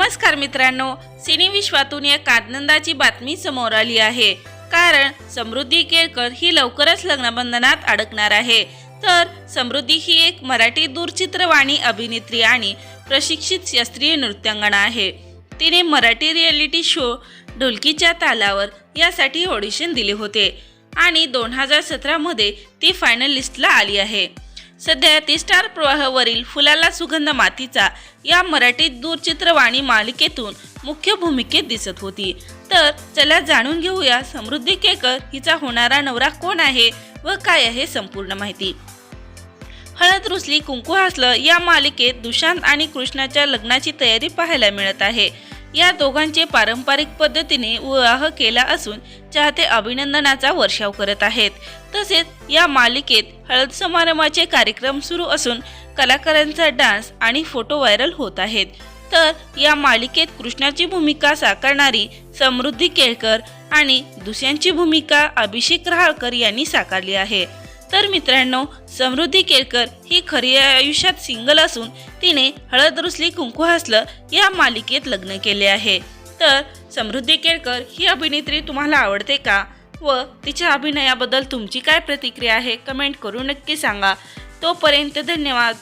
नमस्कार मित्रांनो सिने विश्वातून एक आनंदाची बातमी समोर आली आहे. कारण समृद्धी केळकर ही लवकरच लग्नबंधनात अडकणार आहे. तर समृद्धी ही एक मराठी दूरचित्रवाणी अभिनेत्री आणि प्रशिक्षित शास्त्रीय नृत्यांगणा आहे. तिने मराठी रियालिटी शो ढोलकीच्या तालावर यासाठी ऑडिशन दिले होते आणि दोन हजार सतरामध्ये ती फायनल लिस्टला आली आहे. सध्या ती स्टार प्रवाहावरील फुलाला सुगंध मातीचा या मराठी दूरचित्रवाणी मालिकेतून मुख्य भूमिकेत दिसत होती. तर चला जाणून घेऊया समृद्धी केकर हिचा होणारा नवरा कोण आहे व काय आहे संपूर्ण माहिती. हळद रुसली कुंकू हसलं या मालिकेत दुशांत आणि कृष्णाच्या लग्नाची तयारी पाहायला मिळत आहे. या दोघांचे पारंपरिक पद्धतीने विवाह केला असून चाहते अभिनंदनाचा वर्षाव करत आहेत. तसेच या मालिकेत हळद समारंभाचे कार्यक्रम सुरू असून कलाकारांचा डान्स आणि फोटो व्हायरल होत आहेत. तर या मालिकेत कृष्णाची भूमिका साकारणारी समृद्धी केळकर आणि दुसऱ्यांची भूमिका अभिषेक रहाळकर यांनी साकारली आहे. तर मित्रांनो समृद्धी केळकर ही खरी आयुष्यात सिंगल असून तिने हळद रुसली कुंकू हसलं या मालिकेत लग्न केले आहे. तर समृद्धी केळकर ही अभिनेत्री तुम्हाला आवडते का? व तिच्या अभिनयाबद्दल तुमची काय प्रतिक्रिया आहे? कमेंट करून नक्की सांगा. तोपर्यंत धन्यवाद.